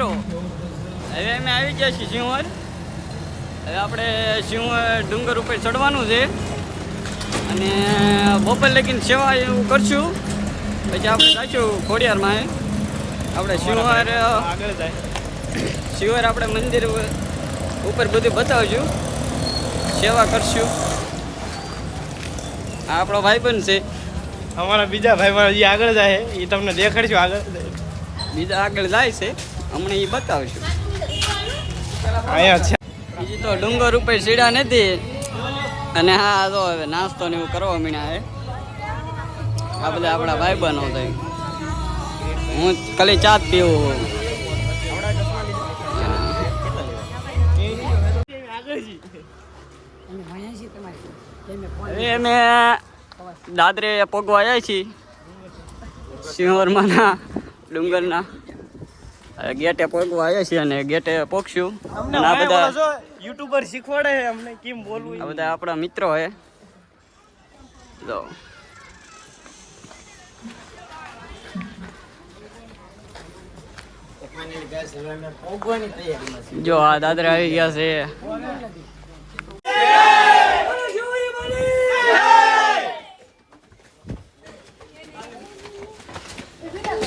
મિત્રો. હવે અમે આવી ગયા છીએ સિંહવર હવે આપણે સિંહ ડુંગર ઉપર ચડવાનું છે. અને બપોર લગીને સેવા એવું કરશું. પછી આપણે જઈશું ખોડિયારમાં આપણે સિંહવર આગળ જાય શિવર આપણે મંદિર ઉપર બધું બતાવશું. સેવા કરશું. આ આપણો પણ છે. અમારા બીજા ભાઈ મારા જે આગળ જાય એ તમને દેખાડશું આગળ. બીજા આગળ જાય છે. હમણાં એ બતાવશું. અહીંયા છે. બીજી તો ડુંગર ઉપર સીડા નથી. અને હા તો હવે નાસ્તો ને એવું કરવા મીણા હે આ બધા આપણા ભાઈ ભાઈબંધો થાય હું ખાલી ચા જ પીવું અમે દાદરે પગવા આવ્યા છીએ સિંહોરમાંના ડુંગરના ગેટે પોગવા આવ્યા છીએ અને ગેટે પોગશું. અને આ બધા છો યુટ્યુબર શીખવાડે છે અમને કેમ બોલવું આ બધા આપણા મિત્રો હે. જો. જો આ દાદરા આવી ગયા છે.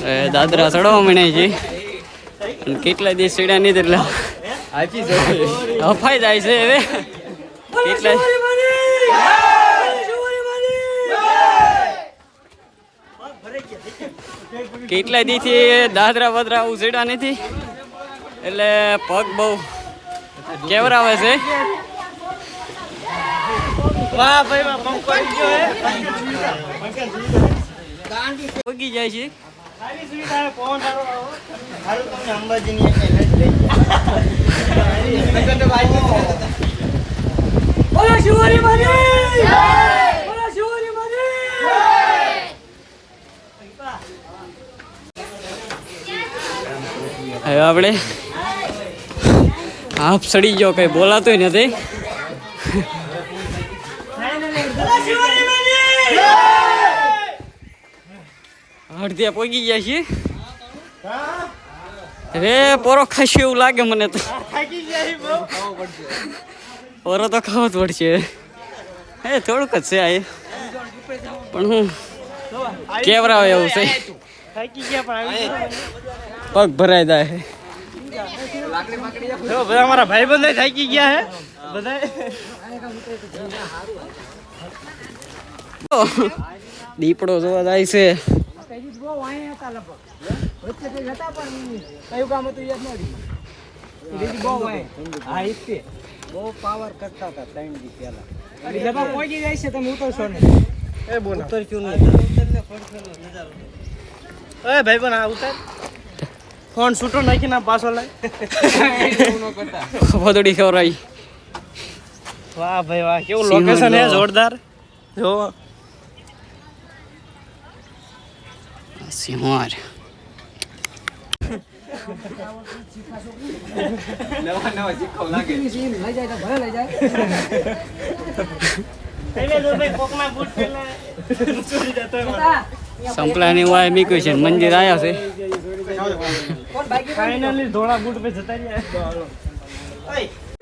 એ દાદરા ચડવા મને છે. અને કેટલા દિવસ સીડા નહીં એટલે આપી જાય છે હવે. કેટલા કેટલા દીથી દાદરા બદરા ઉછેડા નથી? એટલે પગ બહુ કેવરાવે છે. વાહ ભાઈ વાહ પંપ ગયો હે. પગી જાય છે. ખાલી સુવિધા પવન સારો આવો? તમને અંબાજીની એક લઈ લઈ બોલો શિવરી માની! બોલો શિવરી માની! હવે આપણે હાફ સડી ગયો કઈ બોલાતું નથી. અડધે પોગી ગયા છીએ. રે પોરો ખાશે એવું લાગે મને તો. હી પોરો તો ખાવો જ પડશે. એ થોડુંક જ છે આ પણ હું કેવરાવે એવું છે. પગ ભરાઈ જાય. બધા મારા ભાઈ બંધ થાકી ગયા હે. બધા. દીપડો જોવા જાય છે. કયું કામ હતું યાદ નથી. દીદી બહુ વાય હા ઇસ્તે બહુ પાવર કરતા હતા ત્રણ દી પહેલા. લેબા પહોંચી જાય છે તમે ઉતરશો ને એ બોલો. ઉતરશું એ ભાઈ બન આ ઉતાર. ફોન છૂટો નાખીને પાછો લાય. વધડી ખવરાઈ વાહ ભાઈ વાહ કેવું લોકેશન હે જોરદાર. જો સિંહવાર લઈ જાય તો ભલે લઈ જાય પહેલે જો ભાઈ કોકના બૂટ પહેલા ચોરી જતો હોય મારો. સંપલાની વાય મીક્યું છે મંદિર આવ્યા છે ફાઇનલી ધોળા બૂટ પે જતા રહ્યા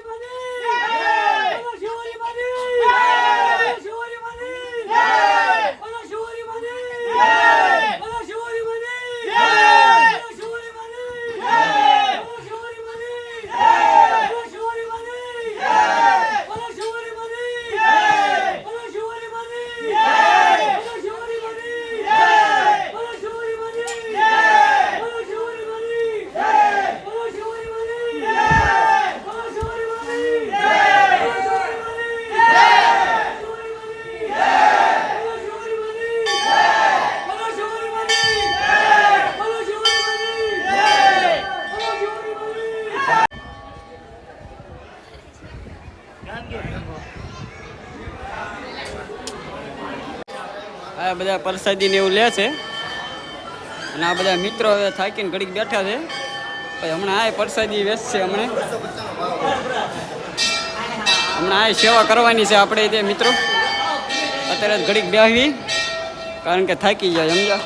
આ બધા પ્રસાદી ને એવું લે છે. અને આ બધા મિત્રો હવે થાકીને ઘડીક બેઠા છે. પછી હમણાં આ પ્રસાદી વેચશે હમણાં. હમણાં આ સેવા કરવાની છે આપણે તે મિત્રો. અત્યારે ઘડીક બેહવી. કારણ કે થાકી જાય સમજા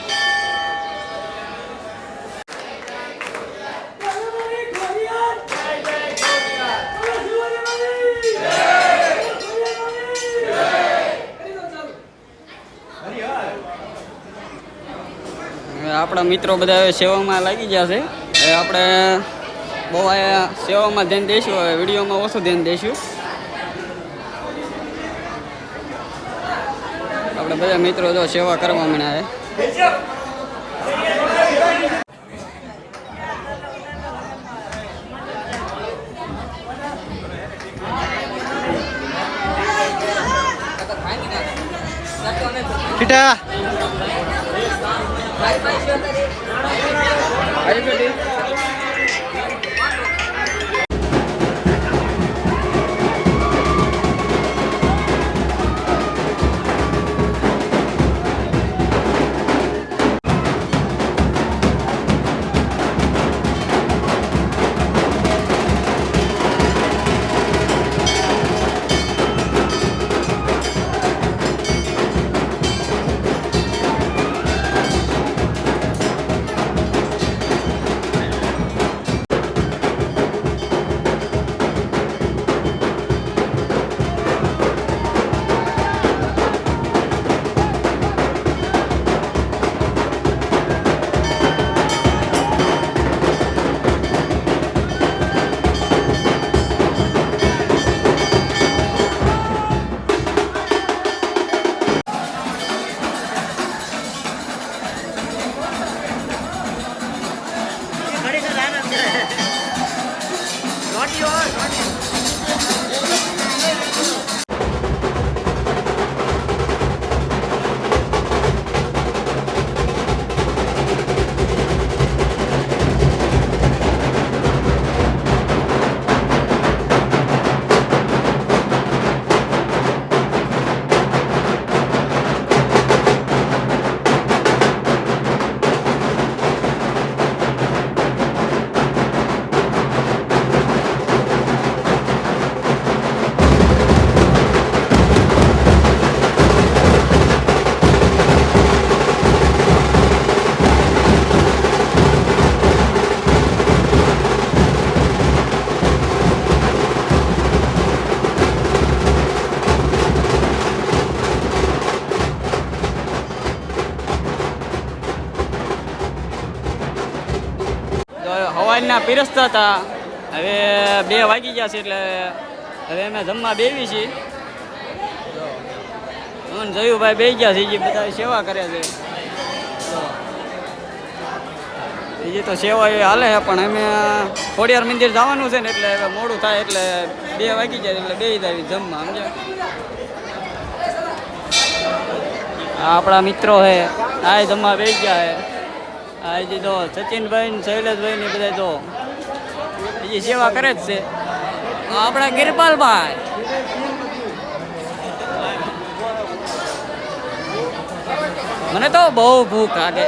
બોલો આપણા મિત્રો બધા સેવામાં લાગી ગયા છે. આપણે બહુ સેવામાં ધ્યાન દઈશું હવે વિડીયોમાં ઓછું ધ્યાન દઈશું આપણે બધા મિત્રો જો સેવા કરવા માંડ્યા છે. કીટા તો હવાના પીરસતા હતા. હવે બે વાગી ગયા છે એટલે હવે અમે જમવા બેવી છીએ. હું જયુભાઈ બે ગયા છે જે બધા સેવા કરે છે. બીજી તો સેવા એ હાલે છે, પણ અમે ખોડિયાર મંદિર જવાનું છે ને એટલે હવે મોડું થાય એટલે બે વાગી જાય એટલે બે જાય જમવા સમજે આપણા મિત્રો છે, આ જમવા બે ગયા છે. આ જે તો સચિનભાઈ ને શૈલેષભાઈ ને બધા તો બીજી સેવા કરે જ છે. આપણા ગિરપાલભાઈ. મને તો બહુ ભૂખ લાગે.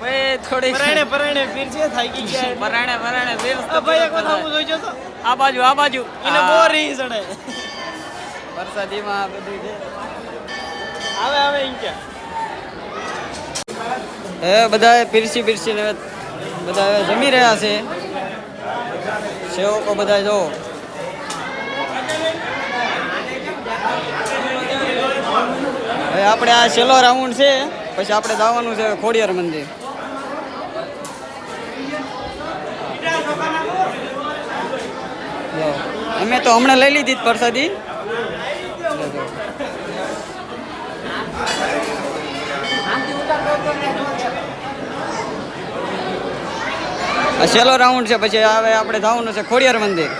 ભાઈ થોડી પરાણે પરાણે પીર થાકી ગયા પરાણે પરાણે વીર આ ભાઈ એક વખત હું જોઈજો તો આ બાજુ આ બાજુ. એને ચડે. વરસાદીમાં બધું છે. આવે આવે કે. એ બધા પીરસી પીરસીને હવે બધા જમી રહ્યા છે. સેવકો બધા જો હવે આપણે આ છેલ્લો રાઉન્ડ છે, પછી આપણે જવાનું છે ખોડિયાર મંદિર. અમે તો હમણાં લઈ લીધી જ પ્રસાદી. આ છેલ્લો રાઉન્ડ છે પછી હવે આપણે જવાનું છે ખોડિયાર મંદિર.